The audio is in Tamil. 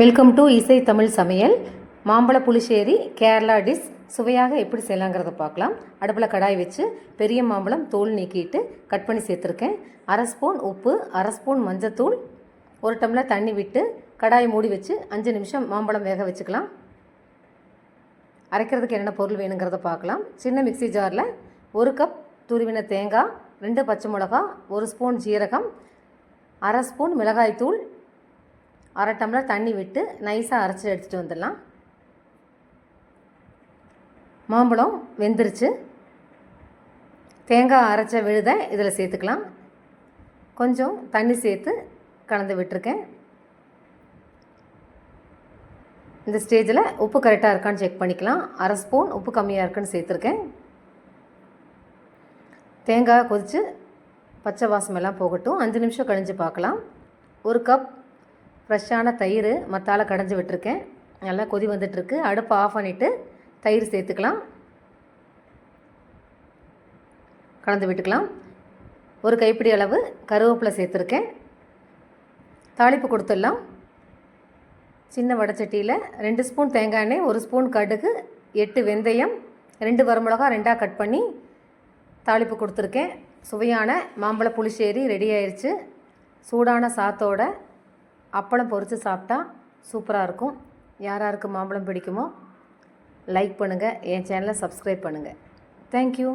வெல்கம் டு இசை தமிழ் சமையல் மாம்பழ புளிச்சேரி கேரளா டிஷ். சுவையாக எப்படி செய்யலாங்கிறத பார்க்கலாம். அடுப்பில் கடாய் வச்சு பெரிய மாம்பழம் தோல் நீக்கிட்டு கட் பண்ணி சேர்த்துருக்கேன். அரை ஸ்பூன் உப்பு அரை ஸ்பூன் மஞ்சத்தூள் ஒரு டம்ளர் தண்ணி விட்டு கடாயை மூடி வச்சு அஞ்சு நிமிஷம் மாம்பழம் வேக வச்சுக்கலாம். அரைக்கிறதுக்கு என்னென்ன பொருள் வேணுங்கிறத பார்க்கலாம். சின்ன மிக்ஸி ஜாரில் ஒரு கப் துருவின தேங்காய் ரெண்டு பச்சை மிளகா ஒரு ஸ்பூன் ஜீரகம் அரை ஸ்பூன் மிளகாய்த்தூள் அரை டம்ளர் தண்ணி விட்டு நைஸாக அரைச்சி எடுத்துகிட்டு வந்துடலாம். மாம்பழம் வெந்துருச்சு. தேங்காய் அரைச்ச விழுதை இதில் சேர்த்துக்கலாம். கொஞ்சம் தண்ணி சேர்த்து கலந்து விட்டுருக்கேன். இந்த ஸ்டேஜில் உப்பு கரெக்டாக இருக்கான்னு செக் பண்ணிக்கலாம். அரை ஸ்பூன் உப்பு கம்மியாக இருக்குன்னு சேர்த்துருக்கேன். தேங்காய் கொதித்து பச்சை வாசமெல்லாம் போகட்டும். அஞ்சு நிமிஷம் கழிஞ்சு பார்க்கலாம். ஒரு கப் ஃப்ரெஷ்ஷான தயிர் மத்தால் கடைஞ்சி விட்டுருக்கேன். நல்லா கொதி வந்துட்டுருக்கு. அடுப்பை ஆஃப் பண்ணிவிட்டு தயிர் சேர்த்துக்கலாம். கலந்து விட்டுக்கலாம். ஒரு கைப்பிடி அளவு கருவேப்பிலை சேர்த்துருக்கேன். தாளிப்பு கொடுத்துடலாம். சின்ன வடைச்சட்டியில் ரெண்டு ஸ்பூன் தேங்காய் எண்ணெய் ஒரு ஸ்பூன் கடுகு எட்டு வெந்தயம் ரெண்டு வரமிளகா ரெண்டாக கட் பண்ணி தாளிப்பு கொடுத்துருக்கேன். சுவையான மாம்பழ புளிச்சேரி ரெடி ஆயிடுச்சு சூடான சாத்தோட அப்பளம் பொரித்து சாப்பிட்டா சூப்பராக இருக்கும். யார் யாருக்கு மாம்பழம் பிடிக்குமோ லைக் பண்ணுங்கள் என் சேனலை சப்ஸ்கிரைப் பண்ணுங்கள் தேங்க்யூ